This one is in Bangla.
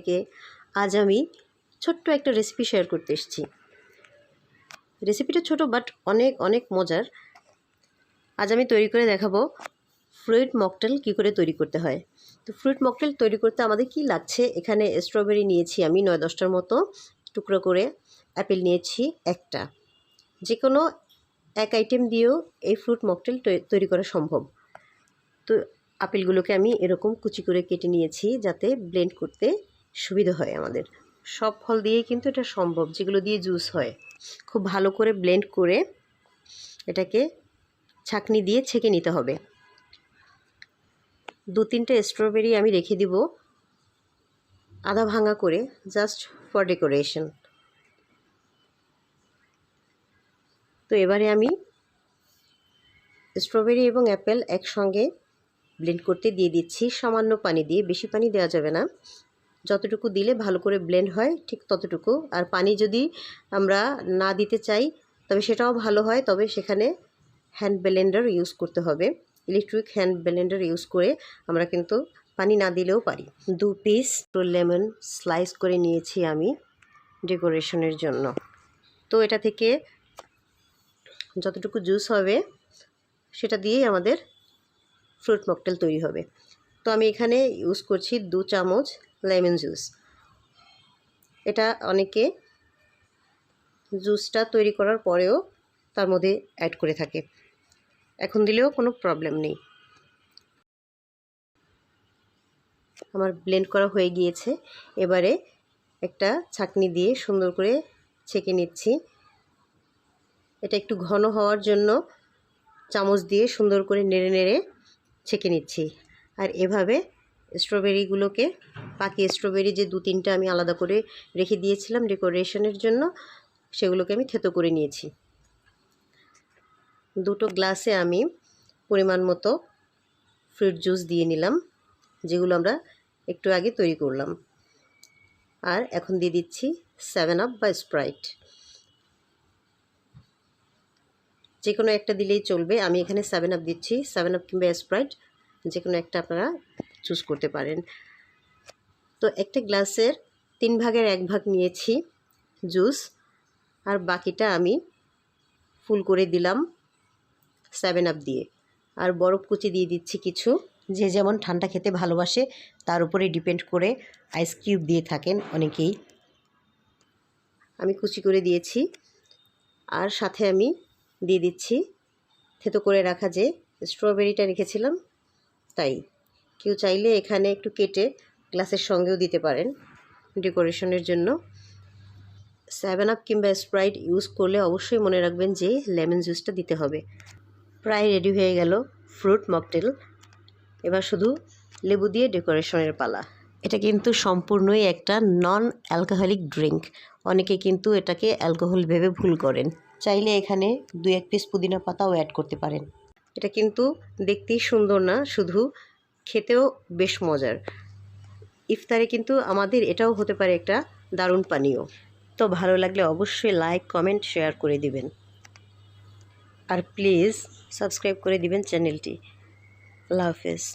থেকে আজ আমি ছোট্ট একটা রেসিপি শেয়ার করতে এসেছি। রেসিপিটা ছোট বাট অনেক অনেক মজার। আজ আমি তৈরি করে দেখাবো ফ্রুইট মকটেল কি করে তৈরি করতে হয়। তো ফ্রুইট মকটেল তৈরি করতে আমাদের কি লাগছে? এখানে স্ট্রবেরি নিয়েছি আমি নয় দশটার মতো। টুকরো করে অ্যাপেল নিয়েছি একটা। যে কোনো এক আইটেম দিয়েও এই ফ্রুট মকটেল তৈরি করা সম্ভব। তো আপেলগুলোকে আমি এরকম কুচি করে কেটে নিয়েছি যাতে ব্লেন্ড করতে সুবিধা হয় আমাদের। সব ফল দিয়েই কিন্তু এটা সম্ভব, যেগুলো দিয়ে জুস হয়। খুব ভালো করে ব্লেন্ড করে এটাকে ছাকনি দিয়ে ছেঁকে নিতে হবে। দু তিনটে স্ট্রবেরি আমি রেখে দিব আধা ভাঙা করে জাস্ট ফর ডেকোরেশন তো এবারে আমি স্ট্রবেরি এবং অ্যাপেল একসঙ্গে ব্লেন্ড করতে দিয়ে দিচ্ছি। সামান্য পানি দিয়ে, বেশি পানি দেওয়া যাবে না। যতটুকু দিলে ভালো করে ব্লেন্ড হয়, ঠিক ততটুকু। আর পানি যদি আমরা না দিতে চাই, তবে সেটাও ভালো হয়, তবে সেখানে হ্যান্ড ব্লেন্ডার ইউজ করতে হবে। ইলেকট্রিক হ্যান্ড ব্লেন্ডার ইউজ করে আমরা কিন্তু পানি না দিলেও পারি। দু পিস লেমন স্লাইস করে নিয়েছি আমি ডেকোরেশনের জন্য। তো এটা থেকে যতটুকু জুস হবে, সেটা দিয়েই আমাদের ফ্রুট মকটেল তৈরি হবে। তো আমি এখানে ইউজ করছি দু চামচ লেমন জুস। এটা অনেকে জুসটা তৈরি করার পরেও তার মধ্যে অ্যাড করে থাকে। এখন দিলেও কোনো প্রবলেম নেই। আমার ব্লেন্ড করা হয়ে গিয়েছে। এবারে একটা ছাকনি দিয়ে সুন্দর করে ছেঁকে নিচ্ছি। এটা একটু ঘন হওয়ার জন্য চামচ দিয়ে সুন্দর করে নেড়ে নেড়ে ছেঁকে নিচ্ছি। আর এভাবে স্ট্রবেরিগুলোকে বাকি স্ট্রবেরি যে দু তিনটা আমি আলাদা করে রেখে দিয়েছিলাম ডেকোরেশনের জন্য, সেগুলোকে আমি থেতো করে নিয়েছি। দুটো গ্লাসে আমি পরিমাণ মতো ফ্রুট জুস দিয়ে নিলাম, যেগুলো আমরা একটু আগে তৈরি করলাম। আর এখন দিয়ে দিচ্ছি সেভেন আপ বা স্প্রাইট যে কোনো একটা দিলেই চলবে, আমি এখানে সেভেন আপ দিচ্ছি সেভেন আপ কিংবা স্প্রাইট যে কোনো একটা আপনারা চুজ করতে পারেন। তো একটা গ্লাসের তিন ভাগের এক ভাগ নিয়েছি জুস, আর বাকিটা আমি ফুল করে দিলাম সেভেন আপ দিয়ে। আর বরফ কুচি দিয়ে দিচ্ছি কিছু। যে যেমন ঠান্ডা খেতে ভালোবাসে, তার উপরে ডিপেন্ড করে আইস কিউব দিয়ে থাকেন অনেকেই। আমি কুচি করে দিয়েছি, আর সাথে আমি দিয়ে দিচ্ছি থেতো করে রাখা যে স্ট্রবেরিটা রেখেছিলাম, তাই। কেউ চাইলে এখানে একটু কেটে গ্লাসের সঙ্গেও দিতে পারেন ডেকোরেশনের জন্য। সেভেন আপ কিংবা স্প্রাইট ইউজ করলে অবশ্যই মনে রাখবেন যে লেমন জুসটা দিতে হবে। প্রায় রেডি হয়ে গেল ফ্রুট মকটেল এবার শুধু লেবু দিয়ে ডেকোরেশনের পালা। এটা কিন্তু সম্পূর্ণই একটা নন অ্যালকোহলিক ড্রিঙ্ক অনেকে কিন্তু এটাকে অ্যালকোহল ভেবে ভুল করেন। চাইলে এখানে দু এক পিস পুদিনা পাতাও অ্যাড করতে পারেন। এটা কিন্তু দেখতেই সুন্দর না, শুধু খেতেও বেশ মজার। ইফতারে কিন্তু আমাদের এটাও হতে পারে একটা দারুণ পানীয়। তো ভালো লাগলে অবশ্যই লাইক কমেন্ট শেয়ার করে দিবেন। আর প্লিজ সাবস্ক্রাইব করে দিবেন চ্যানেলটি আল্লাহ হাফেজ।